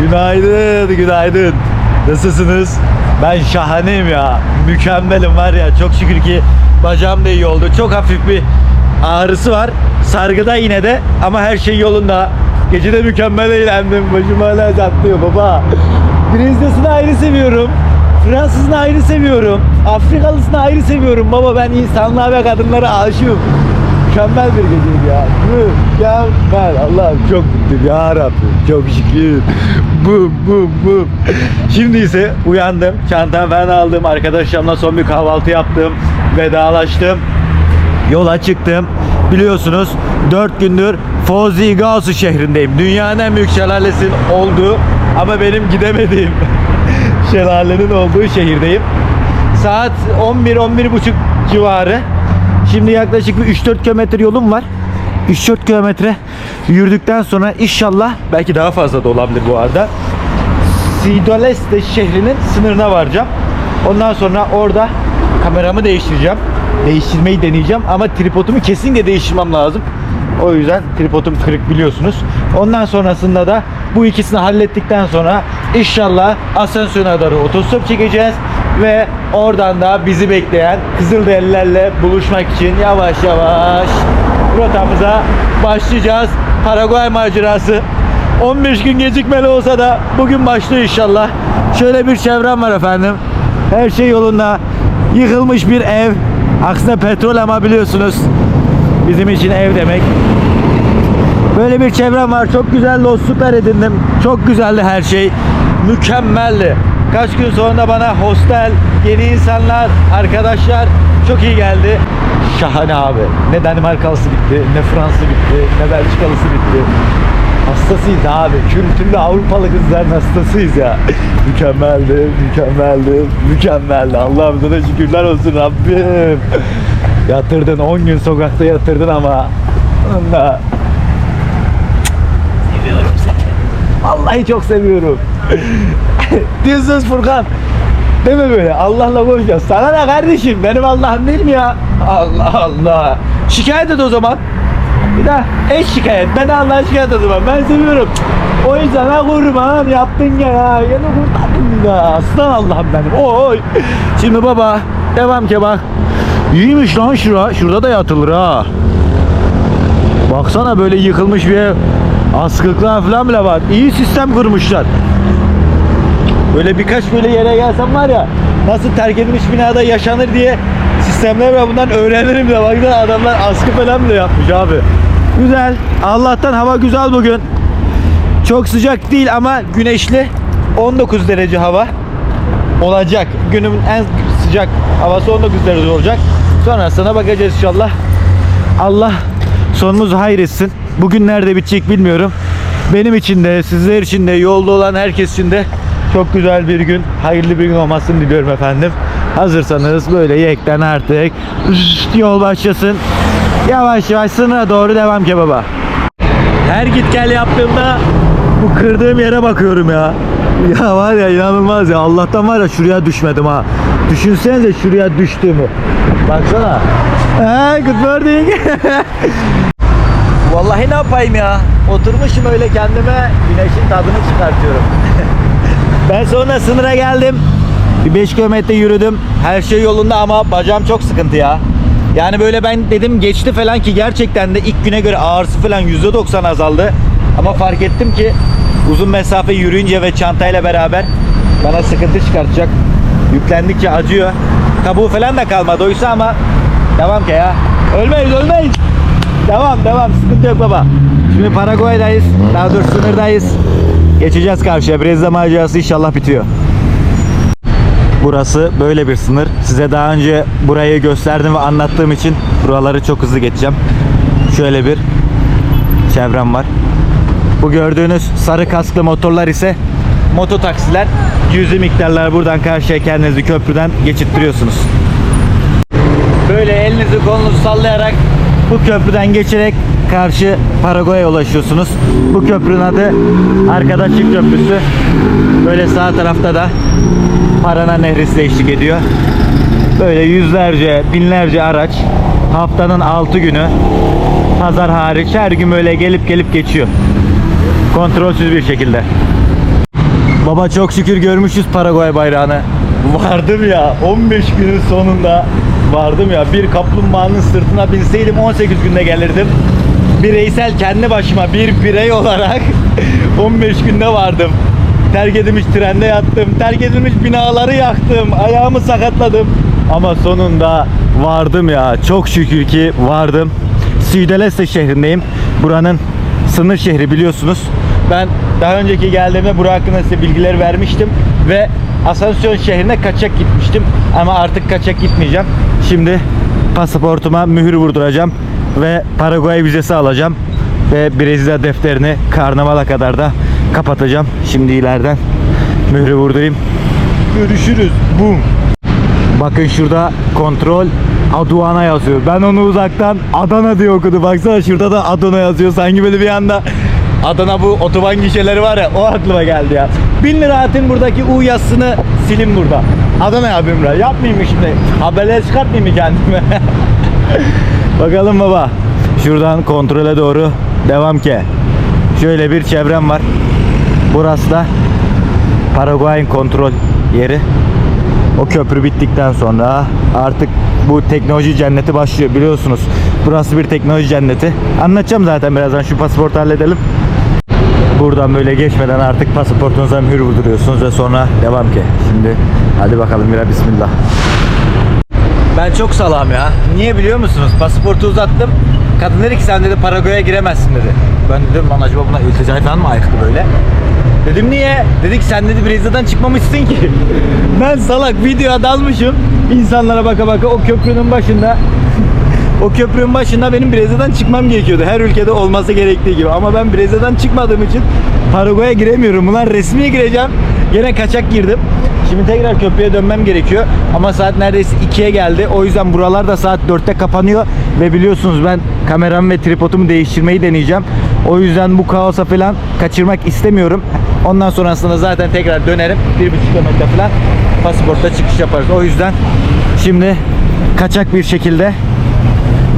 Günaydın, günaydın. Nasılsınız? Ben şahaneyim ya. Mükemmelim var ya. Çok şükür ki bacağım da iyi oldu. Çok hafif bir ağrısı var. Sargıda yine de ama her şey yolunda. Gece de mükemmel eğlendim. Başım hala zatlıyor baba. Brezilya'sını ayrı seviyorum. Fransızını ayrı seviyorum. Afrikalısını ayrı seviyorum. Baba ben insanlığa ve kadınlara aşığım. Mükemmel bir geceydi ya. Mükemmel. Allah'ım çok mutluyum ya Rabbim. Çok şükür. Bu bu bu. Şimdi ise uyandım. Çantamı falan aldım. Arkadaşlarımla son bir kahvaltı yaptım. Vedalaştım. Yola çıktım. Biliyorsunuz 4 gündür Fozi Gausu şehrindeyim. Dünyanın en büyük şelalesinin olduğu ama benim gidemediğim şelalenin olduğu şehirdeyim. Saat 11-11.30 civarı. Şimdi yaklaşık bir 3-4 kilometre yolum var. 3-4 kilometre yürüdükten sonra inşallah belki daha fazla da olabilir bu arada. Sidoleste şehrinin sınırına varacağım. Ondan sonra orada kameramı değiştireceğim. Değiştirmeyi deneyeceğim ama tripodumu kesinlikle değiştirmem lazım. O yüzden tripodum kırık biliyorsunuz. Ondan sonrasında da bu ikisini hallettikten sonra inşallah asansöre doğru otostop çekeceğiz ve oradan da bizi bekleyen Kızılderililerle buluşmak için yavaş yavaş rotamıza başlayacağız. Paraguay macerası 15 gün gecikmeli olsa da bugün başlıyor inşallah. Şöyle bir çevrem var efendim. Her şey yolunda. Yıkılmış bir ev. Aksine petrol ama biliyorsunuz bizim için ev demek. Böyle bir çevrem var. Çok güzel dostluklar edindim. Çok güzeldi her şey. Mükemmeldi. Kaç gün sonra bana hostel, yeni insanlar, arkadaşlar çok iyi geldi. Şahane abi. Ne Danimarkalısı bitti, ne Fransız bitti, ne Belçikalısı bitti. Hastasıyız abi. Kültürlü Avrupalı kızların hastasıyız ya. Mükemmeldi, mükemmeldi, mükemmeldi. Allah'ım sana şükürler olsun Rabbim. Yatırdın 10 gün sokakta yatırdın ama onunla seviyorum seni. Vallahi çok seviyorum. Diyorsunuz Furkan. Deme böyle. Allah'la konuşacağız. Sana ne kardeşim? Benim Allah'ım değil mi ya? Allah Allah. Şikayet et o zaman. Bir daha eş şikayet. Ben Allah'a şikayet o zaman. Ben seviyorum. O yüzden ha kurban yaptın ya. Yine kurtardın ya. Aslan Allah'ım benim. Oy. Şimdi baba devam ki bak. İyiymiş lan şura. Şurada da yatılır ha. Baksana böyle yıkılmış bir ev. Askılıklar falan bile var. İyi sistem kurmuşlar. Böyle birkaç böyle yere gelsem var ya nasıl terk edilmiş binada yaşanır diye sistemler var bundan öğrenirim de baksana adamlar askı falan bile yapmış abi. Güzel. Allah'tan hava güzel bugün. Çok sıcak değil ama güneşli. 19 derece hava olacak. Günümün en sıcak havası 19 derece olacak. Sonrasına bakacağız inşallah. Allah sonumuzu hayretsin. Bugün nerede bitecek bilmiyorum. Benim için de, sizler için de, yolda olan herkes için de çok güzel bir gün, hayırlı bir gün olmasını diliyorum efendim. Hazırsanız böyle yekten artık yol başlasın. Yavaş yavaş sınıra doğru devam kebaba. Her git gel yaptığımda bu kırdığım yere bakıyorum ya. Ya var ya inanılmaz ya. Allah'tan var ya şuraya düşmedim ha. Düşünsenize şuraya düştüğümü. Baksana. Hey, good morning. Vallahi ne yapayım ya? Oturmuşum öyle kendime güneşin tadını çıkartıyorum. Ben sonra sınıra geldim. Bir 5 kilometre yürüdüm. Her şey yolunda ama bacağım çok sıkıntı ya. Yani böyle ben dedim geçti falan ki gerçekten de ilk güne göre ağrısı falan %90 azaldı. Ama fark ettim ki uzun mesafe yürüyünce ve çantayla beraber bana sıkıntı çıkartacak. Yüklendikçe acıyor. Kabuğu falan da kalmadı oysa ama devam ki ya. Ölmeyiz ölmeyiz. Devam devam sıkıntı yok baba. Şimdi Paraguay'dayız. Daha dur sınırdayız. Geçeceğiz karşıya. Brezilya macerası inşallah bitiyor. Burası böyle bir sınır. Size daha önce burayı gösterdim ve anlattığım için buraları çok hızlı geçeceğim. Şöyle bir çevrem var. Bu gördüğünüz sarı kasklı motorlar ise moto taksiler. Yüzü miktarlar buradan karşıya kendinizi köprüden geçittiriyorsunuz. Böyle elinizi kolunuzu sallayarak bu köprüden geçerek karşı Paraguay'a ulaşıyorsunuz. Bu köprünün adı Arkadaşlık Köprüsü. Böyle sağ tarafta da Parana Nehri size eşlik ediyor. Böyle yüzlerce, binlerce araç haftanın 6 günü pazar hariç her gün böyle gelip gelip geçiyor. Kontrolsüz bir şekilde. Baba çok şükür görmüşüz Paraguay bayrağını. Vardım ya 15 günün sonunda vardım ya bir kaplumbağanın sırtına binseydim 18 günde gelirdim. Bireysel kendi başıma bir birey olarak 15 günde vardım. Terk edilmiş trende yattım. Terk edilmiş binaları yaktım. Ayağımı sakatladım. Ama sonunda vardım ya. Çok şükür ki vardım. Sideleste şehrindeyim. Buranın sınır şehri biliyorsunuz. Ben daha önceki geldiğimde bura hakkında size bilgiler vermiştim ve Asansyon şehrine kaçak gitmiştim ama artık kaçak gitmeyeceğim. Şimdi pasaportuma mühür vurduracağım ve Paraguay vizesi alacağım ve Brezilya defterini karnavala kadar da kapatacağım. Şimdi ileriden mührü vurdurayım. Görüşürüz. Boom. Bakın şurada kontrol Aduana yazıyor. Ben onu uzaktan Adana diye okudu. Baksana şurada da Adana yazıyor. Sanki böyle bir anda Adana bu otoban gişeleri var ya o aklıma geldi ya. Bin lira atın buradaki U yazısını silin burada. Adana buraya. Yapmayayım mı şimdi? Haberleri çıkartmayayım mı kendime? Bakalım baba. Şuradan kontrole doğru devam ki. Şöyle bir çevrem var. Burası da Paraguay'ın kontrol yeri. O köprü bittikten sonra artık bu teknoloji cenneti başlıyor biliyorsunuz. Burası bir teknoloji cenneti. Anlatacağım zaten birazdan şu pasaportu halledelim. Buradan böyle geçmeden artık pasaportunuza mühür vurduruyorsunuz ve sonra devam ki. Şimdi hadi bakalım bira bismillah. Ben çok salam ya. Niye biliyor musunuz? Pasaportu uzattım. Kadın dedi ki sen dedi Paraguay'a giremezsin dedi. Ben dedim lan acaba buna ilticai falan mı aykırı böyle? Dedim niye? Dedi ki sen dedi Brezilya'dan çıkmamışsın ki. ben salak videoya dalmışım. İnsanlara baka baka o köprünün başında o köprünün başında benim Brezilya'dan çıkmam gerekiyordu. Her ülkede olması gerektiği gibi. Ama ben Brezilya'dan çıkmadığım için Paraguay'a giremiyorum. Bunlar resmi gireceğim. Gene kaçak girdim. Şimdi tekrar köprüye dönmem gerekiyor. Ama saat neredeyse 2'ye geldi. O yüzden buralar da saat 4'te kapanıyor. Ve biliyorsunuz ben kameramı ve tripodumu değiştirmeyi deneyeceğim. O yüzden bu kaosa falan kaçırmak istemiyorum. Ondan sonrasında zaten tekrar dönerim. 1,5 kilometre falan pasaportta çıkış yaparız. O yüzden şimdi kaçak bir şekilde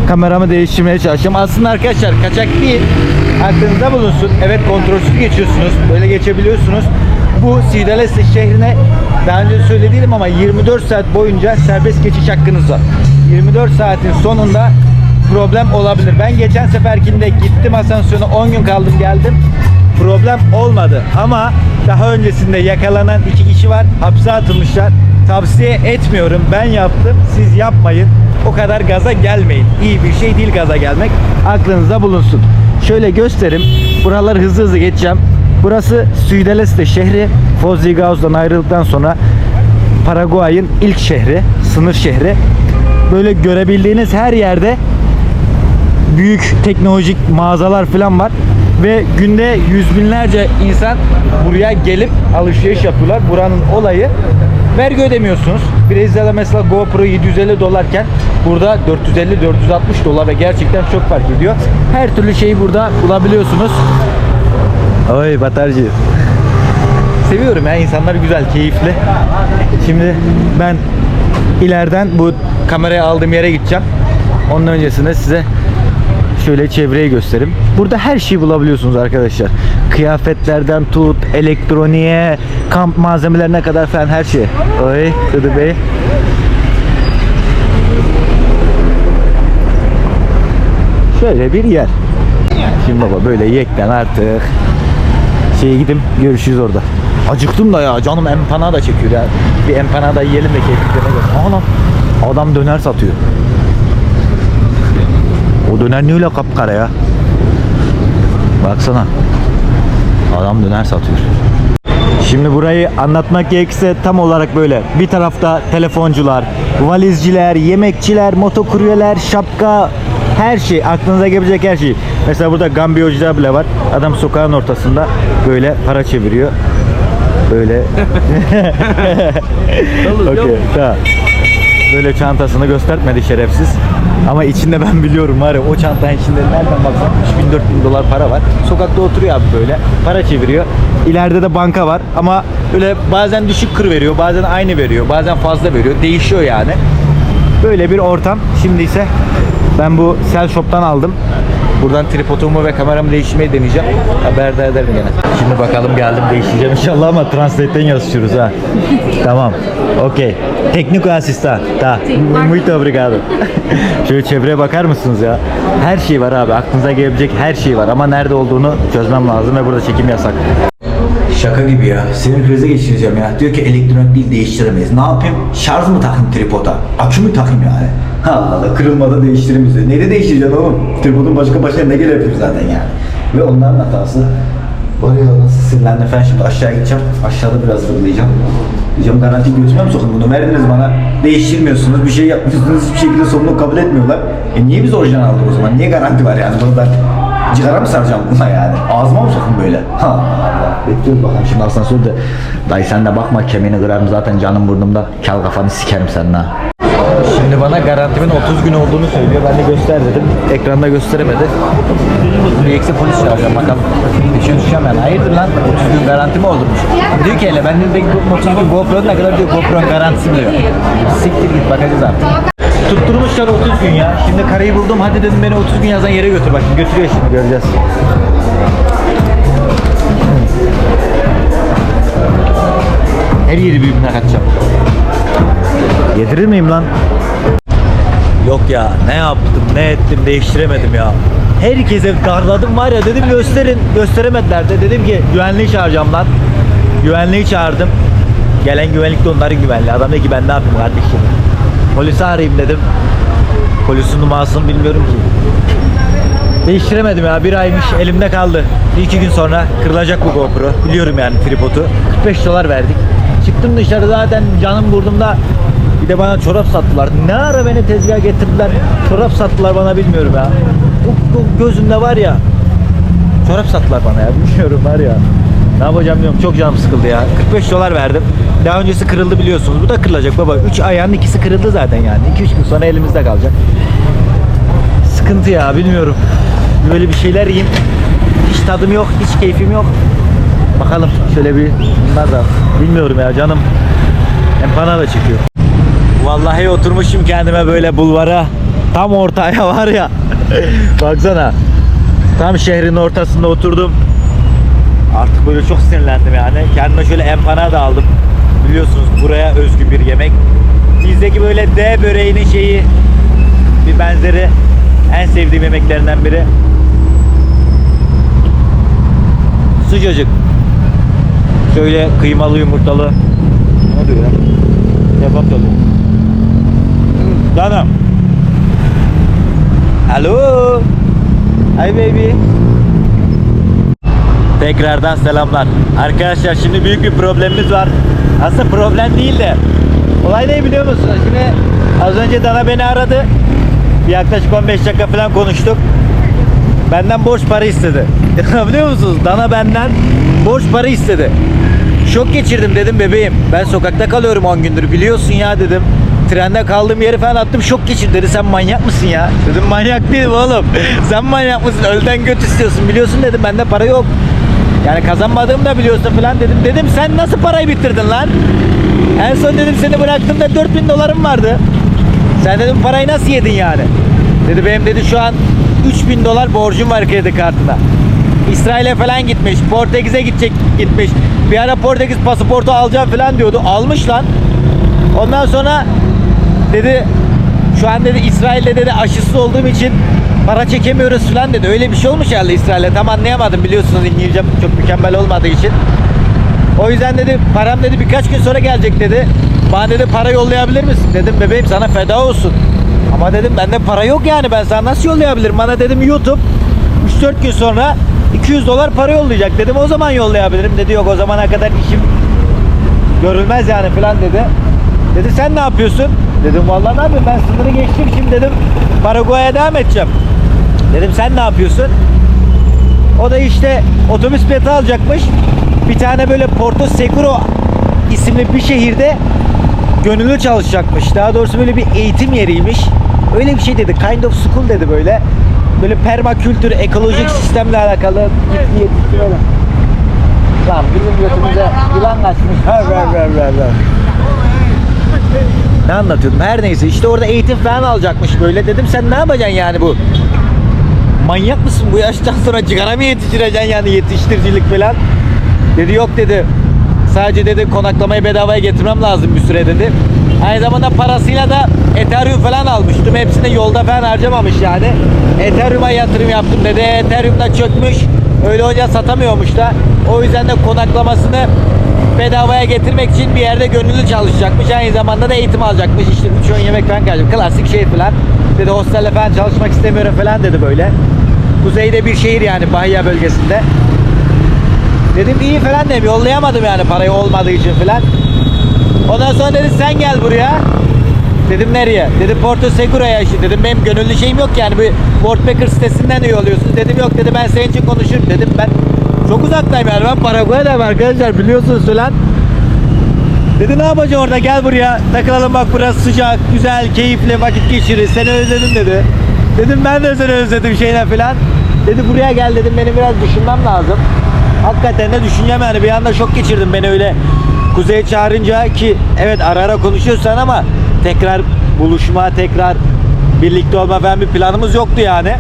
kameramı değiştirmeye çalışacağım. Aslında arkadaşlar kaçak değil. Aklınızda bulunsun. Evet kontrolsüz geçiyorsunuz. Böyle geçebiliyorsunuz. Bu Sidalesi şehrine daha önce söylediydim ama 24 saat boyunca serbest geçiş hakkınız var. 24 saatin sonunda problem olabilir. Ben geçen seferkinde gittim asansörüne 10 gün kaldım geldim. Problem olmadı ama daha öncesinde yakalanan iki kişi var. Hapse atılmışlar. Tavsiye etmiyorum. Ben yaptım. Siz yapmayın. O kadar gaza gelmeyin. İyi bir şey değil gaza gelmek. Aklınızda bulunsun. Şöyle gösterim. Buraları hızlı hızlı geçeceğim. Burası Suideleste şehri. Foz de Iguaçu'dan ayrıldıktan sonra Paraguay'ın ilk şehri, sınır şehri. Böyle görebildiğiniz her yerde büyük teknolojik mağazalar falan var ve günde yüz binlerce insan buraya gelip alışveriş yapıyorlar. Buranın olayı vergi ödemiyorsunuz. Brezilya'da mesela GoPro 750 dolarken burada 450-460 dolar ve gerçekten çok fark ediyor. Her türlü şeyi burada bulabiliyorsunuz. Oy batarcı. Seviyorum ya insanlar güzel, keyifli. Şimdi ben ileriden bu kamerayı aldığım yere gideceğim. Ondan öncesinde size şöyle çevreyi göstereyim. Burada her şeyi bulabiliyorsunuz arkadaşlar. Kıyafetlerden tut, elektroniğe, kamp malzemelerine kadar falan her şey. Oy, Kıdı Bey. Şöyle bir yer. Şimdi baba böyle yekten artık şeye gidip görüşürüz orada. Acıktım da ya canım empanada çekiyor ya. Bir empanada yiyelim de keyiflerine göre. Aha lan adam döner satıyor. O döner ne öyle kapkara ya? Baksana. Adam döner satıyor. Şimdi burayı anlatmak gerekirse tam olarak böyle. Bir tarafta telefoncular, valizciler, yemekçiler, motokuryeler, şapka, her şey aklınıza gelebilecek her şey. Mesela burada gambiyociler bile var. Adam sokağın ortasında böyle para çeviriyor. Böyle. Okey, tamam. Böyle çantasını göstermedi şerefsiz. Ama içinde ben biliyorum var ya o çantanın içinde nereden baksan 3000 4000 dolar para var. Sokakta oturuyor abi böyle. Para çeviriyor. İleride de banka var ama böyle bazen düşük kır veriyor, bazen aynı veriyor, bazen fazla veriyor. Değişiyor yani. Böyle bir ortam. Şimdi ise ben bu Sell Shop'tan aldım. Buradan tripodumu ve kameramı değiştirmeyi deneyeceğim. Haberdar ederim gene. Şimdi bakalım geldim değiştireceğim inşallah ama translate'ten yazışıyoruz ha. tamam. Okey. Teknik asistan. Ta. Muito obrigado. Şöyle çevreye bakar mısınız ya? Her şey var abi. Aklınıza gelebilecek her şey var ama nerede olduğunu çözmem lazım ve burada çekim yasak. Şaka gibi ya. Senin krize geçireceğim ya. Diyor ki elektronik değil değiştiremeyiz. Ne yapayım? Şarj mı takayım tripoda? Akü mü takayım yani? Allah Allah kırılmadan değiştiririz. diyor. Neyle değiştireceksin oğlum? Tripodun başka başına ne gelebilir zaten yani. Ve onların hatası. Var ya nasıl sinirlendim ben şimdi aşağı gideceğim. Aşağıda biraz hırlayacağım. Diyeceğim garanti götürmem mi sokun bunu verdiniz bana. Değiştirmiyorsunuz bir şey yapmıyorsunuz hiçbir şekilde sorumluluk kabul etmiyorlar. E niye biz orijinal aldık o zaman? Niye garanti var yani bunu ben Cigara mı saracağım buna yani? Ağzıma mı sokun böyle? Ha Allah. Bekliyoruz bakalım şimdi asansörde. Dayı sen de bakma kemiğini kırarım zaten canım burnumda. Kel kafanı sikerim senin ha. Şimdi bana garantimin 30 gün olduğunu söylüyor. Ben de göster dedim. Ekranda gösteremedi. Bir eksi polis çağıracağım bakalım. İçine düşeceğim yani. Hayırdır lan? 30 gün garanti mi olurmuş? Diyor ki hele ben bu 30 gün GoPro'nun ne kadar diyor GoPro'nun garantisi diyor. Siktir git bakacağız artık. Tutturmuşlar 30 gün ya. Şimdi karayı buldum. Hadi dedim beni 30 gün yazan yere götür. Bak götürüyor şimdi göreceğiz. Her yeri birbirine katacağım. Yedirir miyim lan? Yok ya ne yaptım ne ettim değiştiremedim ya. Herkese darladım var ya dedim gösterin gösteremediler de dedim ki güvenliği çağıracağım lan. Güvenliği çağırdım. Gelen güvenlik de onların güvenliği. Adam dedi ki ben ne yapayım kardeşim. Polisi arayayım dedim. Polisin numarasını bilmiyorum ki. Değiştiremedim ya bir aymış elimde kaldı. Bir iki gün sonra kırılacak bu GoPro. Biliyorum yani tripodu. 45 dolar verdik. Çıktım dışarı zaten canım burnumda. Bir de bana çorap sattılar. Ne ara beni tezgaha getirdiler. Çorap sattılar bana bilmiyorum ya. Bu, bu gözümde var ya. Çorap sattılar bana ya. Bilmiyorum var ya. Ne yapacağım bilmiyorum. Çok canım sıkıldı ya. 45 dolar verdim. Daha öncesi kırıldı biliyorsunuz. Bu da kırılacak baba. 3 ayağının ikisi kırıldı zaten yani. 2-3 gün sonra elimizde kalacak. Sıkıntı ya bilmiyorum. Böyle bir şeyler yiyeyim. Hiç tadım yok, hiç keyfim yok. Bakalım şöyle bir bunlar da bilmiyorum ya canım. Empana da çıkıyor. Vallahi oturmuşum kendime böyle bulvara. Tam ortaya var ya. Baksana. Tam şehrin ortasında oturdum. Artık böyle çok sinirlendim yani. Kendime şöyle empana da aldım. Biliyorsunuz buraya özgü bir yemek. Bizdeki böyle D böreğinin şeyi bir benzeri en sevdiğim yemeklerinden biri. Sıcacık. Şöyle kıymalı yumurtalı. Ne oluyor ya? Kebap oluyor. Canım. Alo. Hi baby. Tekrardan selamlar. Arkadaşlar şimdi büyük bir problemimiz var. Aslında problem değil de. Olay ne biliyor musunuz? Şimdi az önce Dana beni aradı. Yaklaşık 15 dakika falan konuştuk. Benden borç para istedi. biliyor musunuz? Dana benden borç para istedi. Şok geçirdim dedim bebeğim. Ben sokakta kalıyorum 10 gündür biliyorsun ya dedim. Trende kaldığım yeri falan attım şok geçirdi dedi sen manyak mısın ya? Dedim manyak değilim oğlum. Sen manyak mısın? Ölden göt istiyorsun biliyorsun dedim bende para yok. Yani kazanmadığımı da biliyorsun falan dedim. Dedim sen nasıl parayı bitirdin lan? En son dedim seni bıraktığımda 4000 dolarım vardı. Sen dedim parayı nasıl yedin yani? Dedi benim dedi şu an 3000 dolar borcum var kredi kartına. İsrail'e falan gitmiş. Portekiz'e gidecek gitmiş. Bir ara Portekiz pasaportu alacağım falan diyordu. Almış lan. Ondan sonra dedi şu an dedi İsrail'de dedi aşısız olduğum için para çekemiyoruz falan dedi. Öyle bir şey olmuş herhalde İsrail'de. Tam anlayamadım biliyorsunuz İngilizcem çok mükemmel olmadığı için. O yüzden dedi param dedi birkaç gün sonra gelecek dedi. Bana dedi para yollayabilir misin? Dedim bebeğim sana feda olsun. Ama dedim bende para yok yani ben sana nasıl yollayabilirim? Bana dedim YouTube 3-4 gün sonra 200 dolar para yollayacak dedim o zaman yollayabilirim dedi yok o zamana kadar işim görülmez yani falan dedi. Dedi sen ne yapıyorsun? Dedim vallahi ne yapayım ben sınırı geçtim şimdi dedim Paraguay'a devam edeceğim. Dedim sen ne yapıyorsun? O da işte otobüs bileti alacakmış. Bir tane böyle Porto Seguro isimli bir şehirde gönüllü çalışacakmış. Daha doğrusu böyle bir eğitim yeriymiş. Öyle bir şey dedi. Kind of school dedi böyle. Böyle permakültür, ekolojik sistemle alakalı gittiği yetiştiriyorlar. Tamam bizim götümüze yılan kaçmış. Ver ver ver ver ver. Ne anlatıyordum? Her neyse işte orada eğitim falan alacakmış böyle. Dedim sen ne yapacaksın yani bu manyak mısın bu yaştan sonra cigara mı yetiştireceksin yani yetiştiricilik falan. Dedi yok dedi. Sadece dedi konaklamayı bedavaya getirmem lazım bir süre dedi. Aynı zamanda parasıyla da Ethereum falan almıştım. Hepsini yolda falan harcamamış yani. Ethereum'a yatırım yaptım dedi. Ethereum da çökmüş. Öyle olunca satamıyormuş da. O yüzden de konaklamasını bedavaya getirmek için bir yerde gönüllü çalışacakmış. Aynı zamanda da eğitim alacakmış. İşte 3 öğün yemek falan gelecek. Klasik şey falan. Dedi hostelle falan çalışmak istemiyorum falan dedi böyle. Kuzeyde bir şehir yani Bahia bölgesinde. Dedim iyi falan dedim. Yollayamadım yani parayı olmadığı için falan. Ondan sonra dedi sen gel buraya. Dedim nereye? Dedi Porto Segura'ya işte. Dedim benim gönüllü şeyim yok yani. Bir Worldpacker sitesinden de yolluyorsunuz. Dedim yok dedi ben senin için konuşurum. Dedim ben çok uzaktayım yani. Ben Paraguay'dayım arkadaşlar biliyorsunuz falan. Dedi ne yapacaksın orada gel buraya takılalım bak burası sıcak güzel keyifli vakit geçirir seni özledim dedi. Dedim ben de seni özledim şeyler falan. Dedi buraya gel dedim benim biraz düşünmem lazım. Hakikaten de düşüneceğim yani bir anda şok geçirdim beni öyle kuzeye çağırınca ki evet ara ara konuşuyorsan ama tekrar buluşma tekrar birlikte olma falan bir planımız yoktu yani.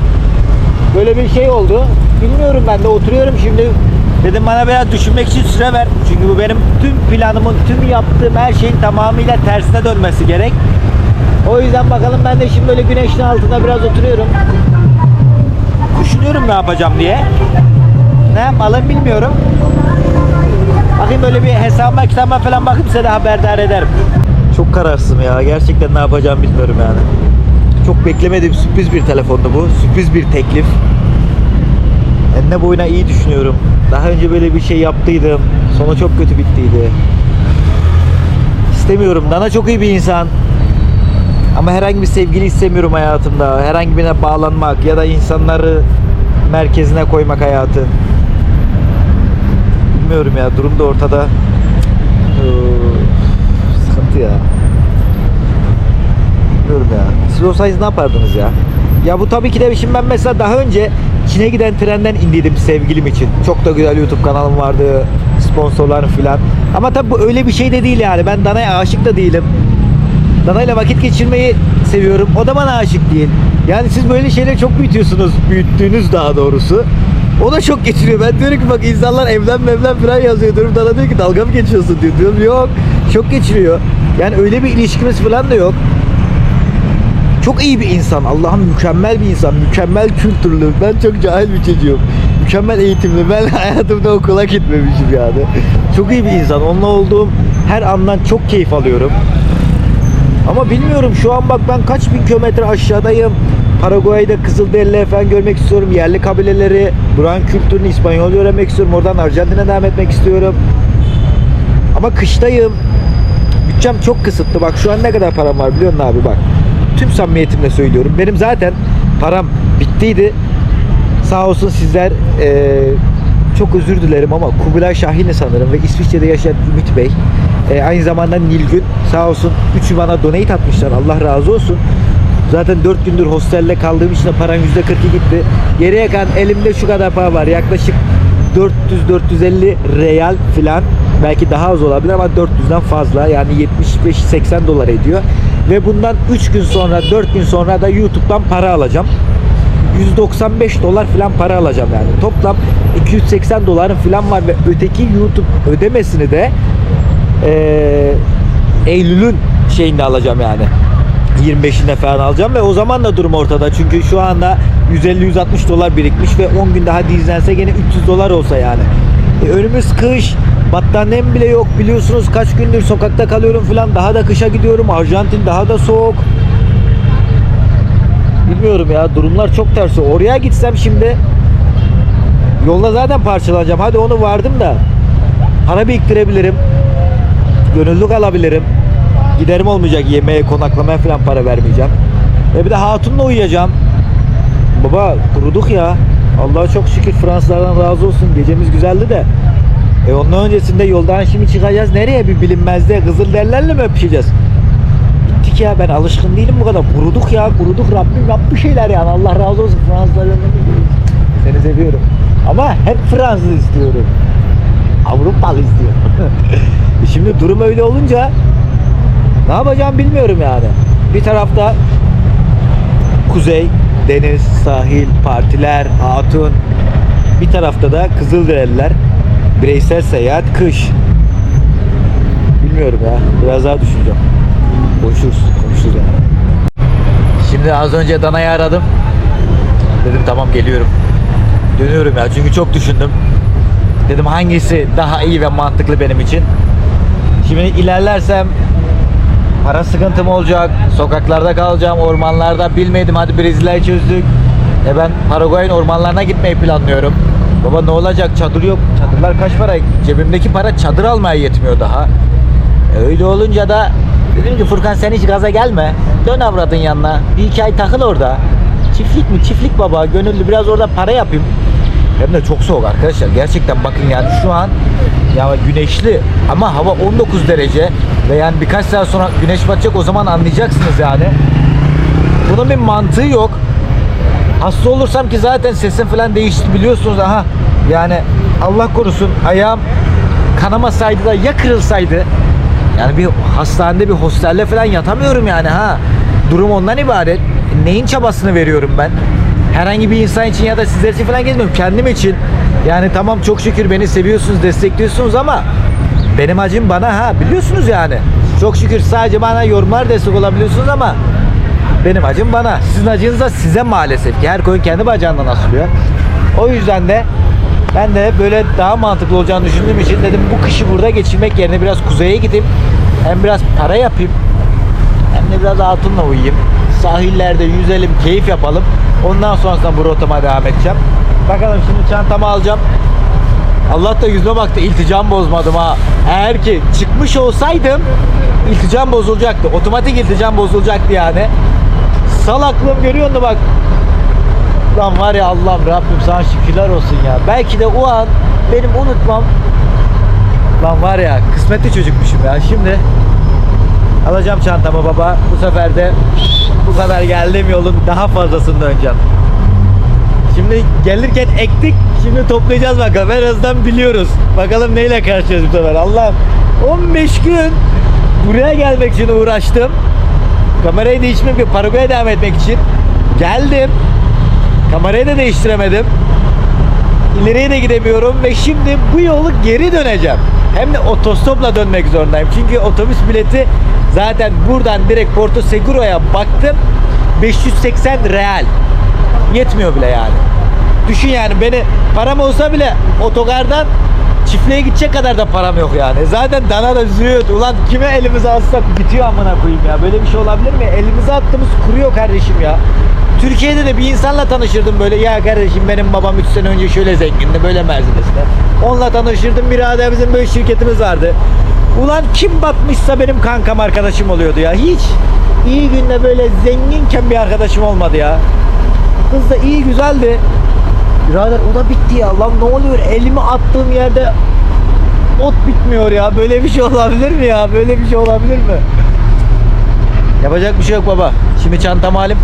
Böyle bir şey oldu. Bilmiyorum ben de oturuyorum şimdi. Dedim bana biraz düşünmek için süre ver. Çünkü bu benim tüm planımın, tüm yaptığım her şeyin tamamıyla tersine dönmesi gerek. O yüzden bakalım ben de şimdi böyle güneşin altında biraz oturuyorum. Düşünüyorum ne yapacağım diye. Ne yapmalım bilmiyorum. Bakayım böyle bir hesabıma kitabıma falan bakıp size de haberdar ederim. Çok kararsızım ya. Gerçekten ne yapacağım bilmiyorum yani. Çok beklemediğim sürpriz bir telefondu bu. Sürpriz bir teklif. Enine boyuna iyi düşünüyorum. Daha önce böyle bir şey yaptıydım. Sonu çok kötü bittiydi. İstemiyorum. Dana çok iyi bir insan. Ama herhangi bir sevgili istemiyorum hayatımda. Herhangi birine bağlanmak ya da insanları merkezine koymak hayatı. Bilmiyorum ya. Durum da ortada. Ee, Sıkıntı ya. Bilmiyorum ya. Siz olsaydınız ne yapardınız ya? Ya bu tabii ki de şimdi ben mesela daha önce Çin'e giden trenden indiydim sevgilim için. Çok da güzel YouTube kanalım vardı. Sponsorlarım filan. Ama tabii bu öyle bir şey de değil yani. Ben Dana'ya aşık da değilim. Dana'yla vakit geçirmeyi seviyorum. O da bana aşık değil. Yani siz böyle şeyleri çok büyütüyorsunuz. Büyüttüğünüz daha doğrusu. O da çok geçiriyor. Ben diyorum ki bak insanlar evlen mevlen falan yazıyor. Diyorum Dana diyor ki dalga mı geçiyorsun diyor. Diyorum yok. Çok geçiriyor. Yani öyle bir ilişkimiz falan da yok. Çok iyi bir insan. Allah'ım mükemmel bir insan. Mükemmel kültürlü. Ben çok cahil bir çocuğum. Mükemmel eğitimli. Ben hayatımda okula gitmemişim yani. Çok iyi bir insan. Onunla olduğum her andan çok keyif alıyorum. Ama bilmiyorum şu an bak ben kaç bin kilometre aşağıdayım. Paraguay'da Kızılderili falan görmek istiyorum. Yerli kabileleri, buranın kültürünü İspanyol öğrenmek istiyorum. Oradan Arjantin'e devam etmek istiyorum. Ama kıştayım. Bütçem çok kısıtlı. Bak şu an ne kadar param var biliyor musun abi bak. Tüm samimiyetimle söylüyorum. Benim zaten param bittiydi. Sağ olsun sizler eee, çok özür dilerim ama Kubilay Şahin'i sanırım ve İsviçre'de yaşayan Ümit Bey. eee, aynı zamanda Nilgün sağ olsun üçü bana donate atmışlar. Allah razı olsun. Zaten 4 gündür hostelde kaldığım için de param %40'ı gitti. Geriye kalan elimde şu kadar para var. Yaklaşık 400-450 real filan. Belki daha az olabilir ama 400'den fazla. Yani 75-80 dolar ediyor. Ve bundan 3 gün sonra 4 gün sonra da YouTube'dan para alacağım. 195 dolar falan para alacağım yani. Toplam 280 dolarım falan var ve öteki YouTube ödemesini de eee, Eylül'ün şeyinde alacağım yani. 25'inde falan alacağım ve o zaman da durum ortada. Çünkü şu anda 150-160 dolar birikmiş ve 10 gün daha dizlense gene 300 dolar olsa yani. E, önümüz kış. Battaniyem bile yok. Biliyorsunuz kaç gündür sokakta kalıyorum falan daha da kışa gidiyorum. Arjantin daha da soğuk. Bilmiyorum ya. Durumlar çok tersi. Oraya gitsem şimdi yolda zaten parçalanacağım. Hadi onu vardım da para biriktirebilirim. Gönüllülük alabilirim. Giderim olmayacak. Yemeğe konaklamaya falan para vermeyeceğim. Ve bir de hatunla uyuyacağım. Baba kuruduk ya Allah'a çok şükür Fransızlardan razı olsun. Gecemiz güzeldi de. E ondan öncesinde yoldan şimdi çıkacağız. Nereye? Bir bilinmezde Kızılderililerle mi öpüşeceğiz? Bittik ya. Ben alışkın değilim bu kadar. Kuruduk ya. Kuruduk. Rabbim yap bir şeyler yani. Allah razı olsun. Fransızlardan seni seviyorum. Ama hep Fransız istiyorum. Avrupalı istiyorum. E şimdi durum öyle olunca ne yapacağım bilmiyorum yani. Bir tarafta kuzey deniz, sahil, partiler, hatun. Bir tarafta da Kızılderililer. Bireysel seyahat, kış. Bilmiyorum ya. Biraz daha düşüneceğim. Konuşuruz, konuşuruz yani. Şimdi az önce Dana'yı aradım. Dedim tamam geliyorum. Dönüyorum ya çünkü çok düşündüm. Dedim hangisi daha iyi ve mantıklı benim için. Şimdi ilerlersem para sıkıntım olacak. Sokaklarda kalacağım, ormanlarda bilmedim. Hadi Brezilya'yı çözdük. E ben Paraguay'ın ormanlarına gitmeyi planlıyorum. Baba ne olacak? Çadır yok. Çadırlar kaç para? Cebimdeki para çadır almaya yetmiyor daha. E öyle olunca da dedim ki Furkan sen hiç gaza gelme. Dön avradın yanına. Bir iki ay takıl orada. Çiftlik mi? Çiftlik baba. Gönüllü biraz orada para yapayım. Hem de çok soğuk arkadaşlar. Gerçekten bakın yani şu an ya güneşli ama hava 19 derece ve yani birkaç saat sonra güneş batacak o zaman anlayacaksınız yani. Bunun bir mantığı yok. Hasta olursam ki zaten sesim falan değişti biliyorsunuz aha. Yani Allah korusun ayağım kanamasaydı da ya kırılsaydı yani bir hastanede bir hostelde falan yatamıyorum yani ha. Durum ondan ibaret. Neyin çabasını veriyorum ben? Herhangi bir insan için ya da sizler için falan gezmiyorum. Kendim için. Yani tamam çok şükür beni seviyorsunuz, destekliyorsunuz ama benim acım bana ha biliyorsunuz yani. Çok şükür sadece bana yorumlar destek olabiliyorsunuz ama benim acım bana. Sizin acınız da size maalesef ki. Her koyun kendi bacağından asılıyor. O yüzden de ben de böyle daha mantıklı olacağını düşündüğüm için dedim bu kışı burada geçirmek yerine biraz kuzeye gideyim. Hem biraz para yapayım. Hem de biraz hatunla uyuyayım. Sahillerde yüzelim, keyif yapalım. Ondan sonrasında bu rotama devam edeceğim. Bakalım şimdi çantamı alacağım. Allah da yüzüme baktı. İlticam bozmadım ha. Eğer ki çıkmış olsaydım ilticam bozulacaktı. Otomatik ilticam bozulacaktı yani. Salaklığım görüyor musun bak. Lan var ya Allah'ım Rabbim sana şükürler olsun ya. Belki de o an benim unutmam. Lan var ya kısmetli çocukmuşum ya. Şimdi alacağım çantamı baba. Bu sefer de bu kadar geldiğim yolun daha fazlasını döneceğim. Şimdi gelirken ektik, şimdi toplayacağız bakalım. En biliyoruz. Bakalım neyle karşılaşacağız bu sefer. Allah'ım 15 gün buraya gelmek için uğraştım. Kamerayı değiştirmek için, Paraguay'a devam etmek için. Geldim. Kamerayı da değiştiremedim. İleriye de gidemiyorum ve şimdi bu yolu geri döneceğim. Hem de otostopla dönmek zorundayım. Çünkü otobüs bileti zaten buradan direkt Porto Seguro'ya baktım. 580 real. Yetmiyor bile yani. Düşün yani beni param olsa bile otogardan çiftliğe gidecek kadar da param yok yani. Zaten dana da züğürt. Ulan kime elimize atsak bitiyor amına koyayım ya. Böyle bir şey olabilir mi? Elimize attığımız kuruyor kardeşim ya. Türkiye'de de bir insanla tanışırdım böyle. Ya kardeşim benim babam 3 sene önce şöyle zengindi böyle Mercedes'te. Onunla tanışırdım. Birader bizim böyle şirketimiz vardı. Ulan kim batmışsa benim kankam arkadaşım oluyordu ya. Hiç iyi günde böyle zenginken bir arkadaşım olmadı ya. Kız da iyi güzeldi. Birader o da bitti ya. Lan ne oluyor? Elimi attığım yerde ot bitmiyor ya. Böyle bir şey olabilir mi ya? Böyle bir şey olabilir mi? Yapacak bir şey yok baba. Şimdi çantamı alayım.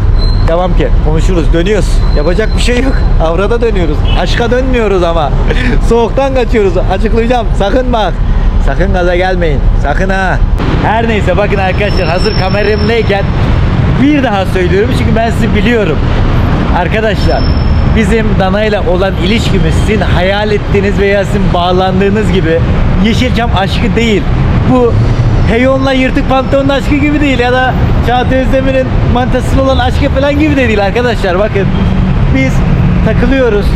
Devam ki. Konuşuruz. Dönüyoruz. Yapacak bir şey yok. Avrada dönüyoruz. Aşka dönmüyoruz ama. Soğuktan kaçıyoruz. Açıklayacağım. Sakın bak. Sakın gaza gelmeyin. Sakın ha. Her neyse bakın arkadaşlar hazır kameramdayken bir daha söylüyorum çünkü ben sizi biliyorum. Arkadaşlar bizim Dana ile olan ilişkimiz sizin hayal ettiğiniz veya sizin bağlandığınız gibi Yeşilçam aşkı değil. Bu Heyon'la yırtık pantolonun aşkı gibi değil ya da Çağatay Özdemir'in mantasıyla olan aşkı falan gibi de değil arkadaşlar bakın. Biz takılıyoruz.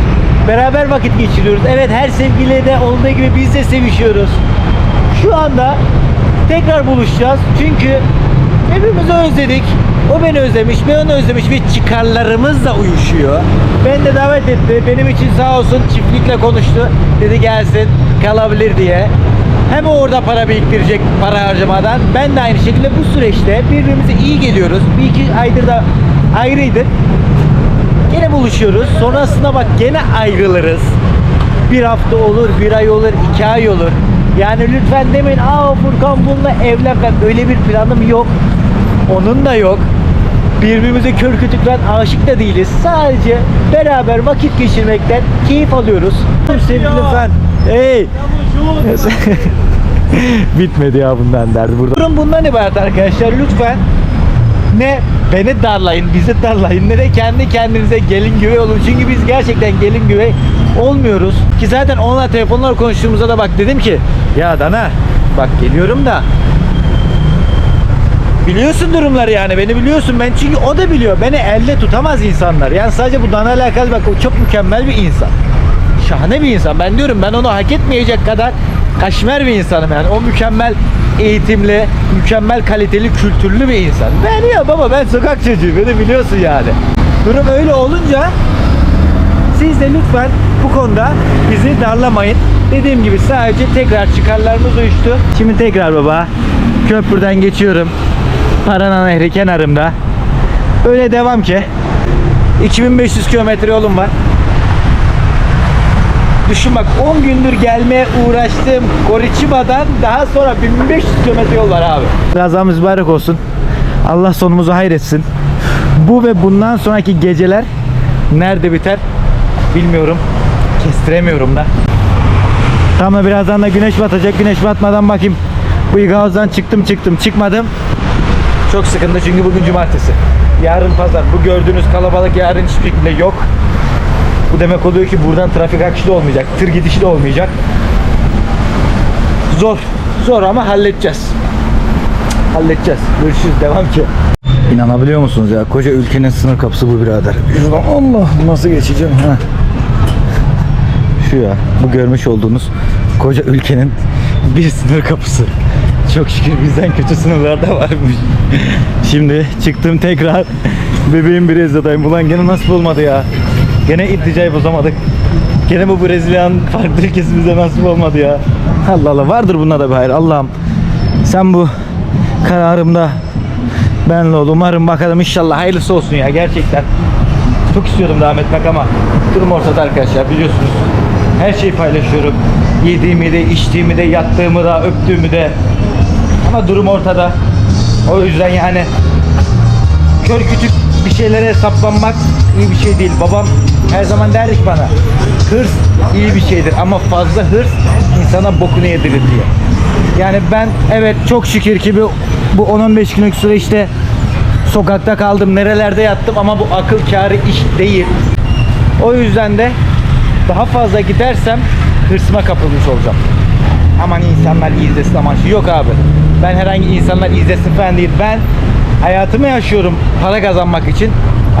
Beraber vakit geçiriyoruz. Evet her sevgiliyle de olduğu gibi biz de sevişiyoruz. Şu anda tekrar buluşacağız. Çünkü Hepimizi özledik. O beni özlemiş, ben onu özlemiş ve çıkarlarımız da uyuşuyor. Ben de davet etti. Benim için sağ olsun çiftlikle konuştu. Dedi gelsin kalabilir diye. Hem orada para biriktirecek para harcamadan. Ben de aynı şekilde bu süreçte birbirimize iyi geliyoruz. Bir iki aydır da ayrıydık. Gene buluşuyoruz. Sonrasında bak gene ayrılırız. Bir hafta olur, bir ay olur, iki ay olur. Yani lütfen demeyin aa Furkan bununla evlen ben öyle bir planım yok. Onun da yok. Birbirimize kör kütüklen aşık da değiliz. Sadece beraber vakit geçirmekten keyif alıyoruz. Sevgili fen. Hey. Bitmedi ya bundan derdi burada. Durum bundan ibaret arkadaşlar. Lütfen ne beni darlayın, bizi darlayın ne de kendi kendinize gelin güvey olun. Çünkü biz gerçekten gelin güvey olmuyoruz. Ki zaten onunla telefonlar konuştuğumuzda da bak dedim ki ya Dana bak geliyorum da Biliyorsun durumları yani beni biliyorsun. Ben çünkü o da biliyor. Beni elde tutamaz insanlar. Yani sadece bu Dana alakalı bak o çok mükemmel bir insan. Şahane bir insan. Ben diyorum ben onu hak etmeyecek kadar kaşmer bir insanım yani. O mükemmel eğitimli mükemmel kaliteli kültürlü bir insan. Ben ya baba ben sokak çocuğu beni biliyorsun yani. Durum öyle olunca siz de lütfen bu konuda bizi darlamayın. Dediğim gibi sadece tekrar çıkarlarımız uyuştu. Şimdi tekrar baba köprüden geçiyorum. Paraná Nehri kenarımda. Öyle devam ki. 2500 kilometre yolum var. Düşün bak 10 gündür gelmeye uğraştığım Koriçiba'dan daha sonra 1500 kilometre yol var abi. Gazamız mübarek olsun. Allah sonumuzu hayretsin. Bu ve bundan sonraki geceler nerede biter bilmiyorum. Kestiremiyorum da. Tam da birazdan da güneş batacak. Güneş batmadan bakayım. Bu İgaz'dan çıktım çıktım çıkmadım. Çok sıkıntı çünkü bugün cumartesi. Yarın pazar. Bu gördüğünüz kalabalık yarın hiçbir şekilde yok. Bu demek oluyor ki buradan trafik akışı da olmayacak. Tır gidişi de olmayacak. Zor. Zor ama halledeceğiz. Halledeceğiz. Görüşürüz. Devam ki. İnanabiliyor musunuz ya? Koca ülkenin sınır kapısı bu birader. Allah nasıl geçeceğim ha? Şu ya. Bu görmüş olduğunuz koca ülkenin bir sınır kapısı. Çok şükür bizden kötü sınırlar da varmış. Şimdi çıktım tekrar. Bebeğim Brezilya'dayım. Ulan gene nasip olmadı ya. Gene ilticayı bozamadık. Gene bu Brezilya'nın farklı ülkesi bize nasip olmadı ya. Allah Allah vardır bunda da bir hayır. Allah'ım sen bu kararımda benle ol. Umarım bakalım inşallah hayırlısı olsun ya gerçekten. Çok istiyordum devam etmek ama durum ortada arkadaşlar biliyorsunuz. Her şeyi paylaşıyorum. Yediğimi de, içtiğimi de, yattığımı da, öptüğümü de. Ama durum ortada. O yüzden yani kör küçük bir şeylere saplanmak iyi bir şey değil. Babam her zaman derdi ki bana hırs iyi bir şeydir ama fazla hırs insana bokunu yedirir diye. Yani ben evet çok şükür ki bu, bu 10-15 günlük süreçte sokakta kaldım, nerelerde yattım ama bu akıl kârı iş değil. O yüzden de daha fazla gidersem hırsıma kapılmış olacağım. Aman insanlar izlesin aman şu yok abi. Ben herhangi insanlar izlesin falan değil. Ben hayatımı yaşıyorum para kazanmak için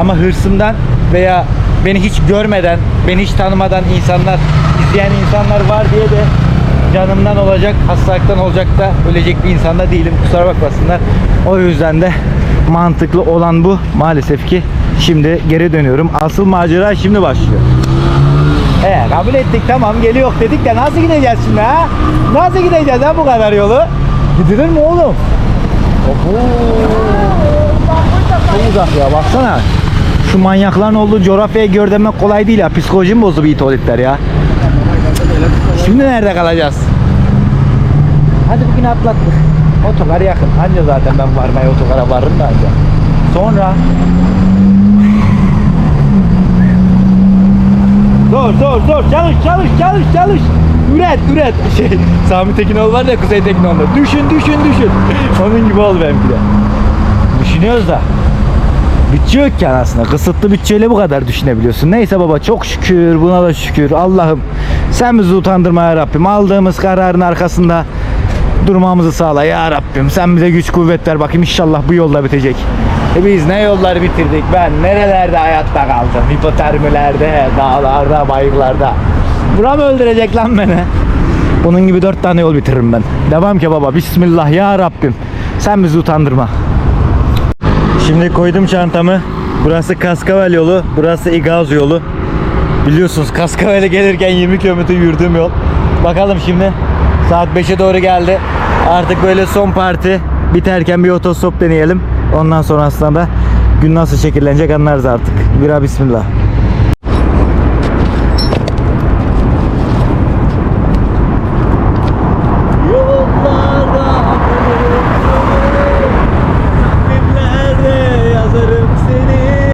ama hırsımdan veya beni hiç görmeden, beni hiç tanımadan insanlar, izleyen insanlar var diye de canımdan olacak, hastalıktan olacak da ölecek bir insan da değilim. Kusura bakmasınlar. O yüzden de mantıklı olan bu. Maalesef ki şimdi geri dönüyorum. Asıl macera şimdi başlıyor. He kabul ettik tamam geliyor dedik de nasıl gideceğiz şimdi ha? Nasıl gideceğiz ha bu kadar yolu? Gidilir mi oğlum? Oho. Çok uzak ya baksana. Şu manyakların olduğu coğrafyayı gör demek kolay değil ya. Psikolojim bozdu bir tuvaletler ya. Şimdi nerede kalacağız? Hadi bugün atlattık. Otogar yakın. Anca zaten ben varmaya otogara varırım da anca. Sonra Zor zor zor çalış çalış çalış çalış. Üret üret. Şey Sami Tekinoğlu var ya Kuzey Tekinoğlu. Düşün düşün düşün. Onun gibi ol benimki de. Düşünüyoruz da. Bütçe yok ki aslında kısıtlı bütçeyle bu kadar düşünebiliyorsun. Neyse baba çok şükür buna da şükür. Allah'ım sen bizi utandırma ya Rabbim. Aldığımız kararın arkasında durmamızı sağla ya Rabbim. Sen bize güç kuvvet ver bakayım. İnşallah bu yolda bitecek e biz ne yollar bitirdik? Ben nerelerde hayatta kaldım? Hipotermilerde dağlarda bayırlarda. Buram öldürecek lan beni. Bunun gibi dört tane yol bitiririm ben. Devam ki baba Bismillah ya Rabbim. Sen bizi utandırma. Şimdi koydum çantamı. Burası Kaskavel yolu Burası İgaz yolu. Biliyorsunuz Kaskavel'e gelirken 20 km yürüdüğüm yol. Bakalım şimdi. Saat 5'e doğru geldi. Artık böyle son parti. Biterken bir otostop deneyelim Ondan sonrasında da gün nasıl şekillenecek anlarız artık. Bira bismillah.